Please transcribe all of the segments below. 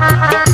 Thank you.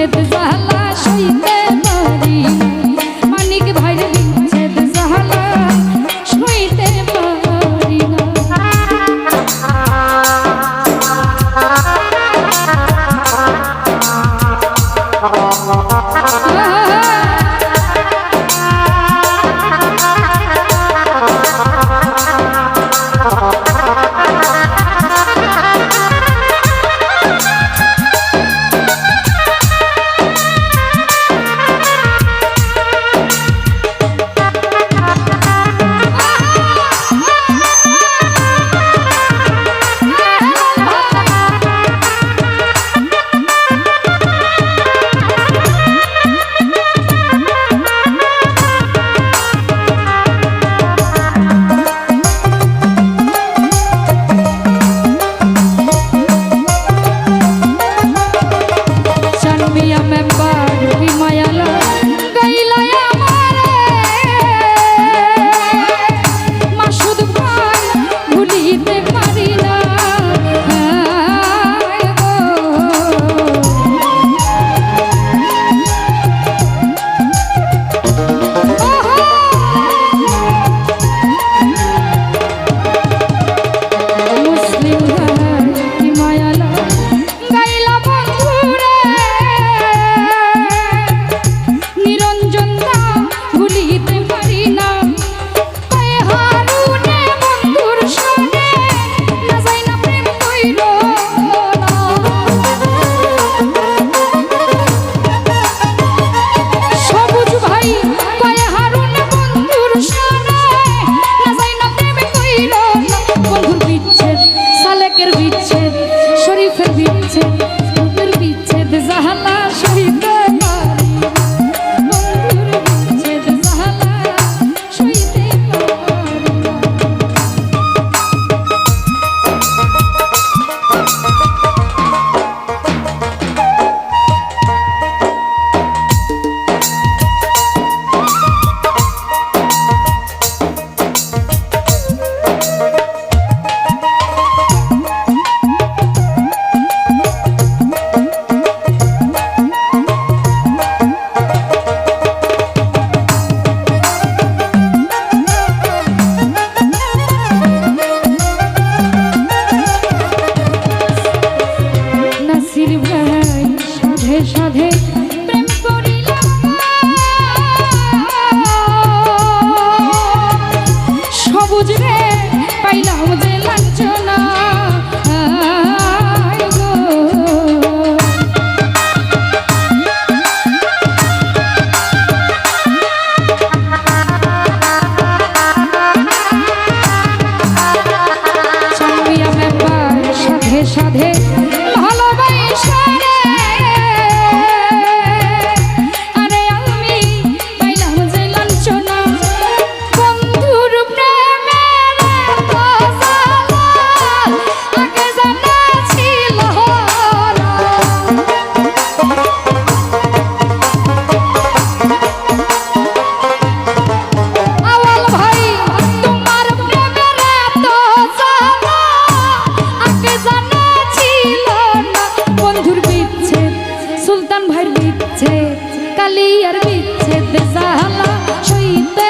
have the বিচ্ছেদ কালিয়ার বিচ্ছেদ জাহালা সইতে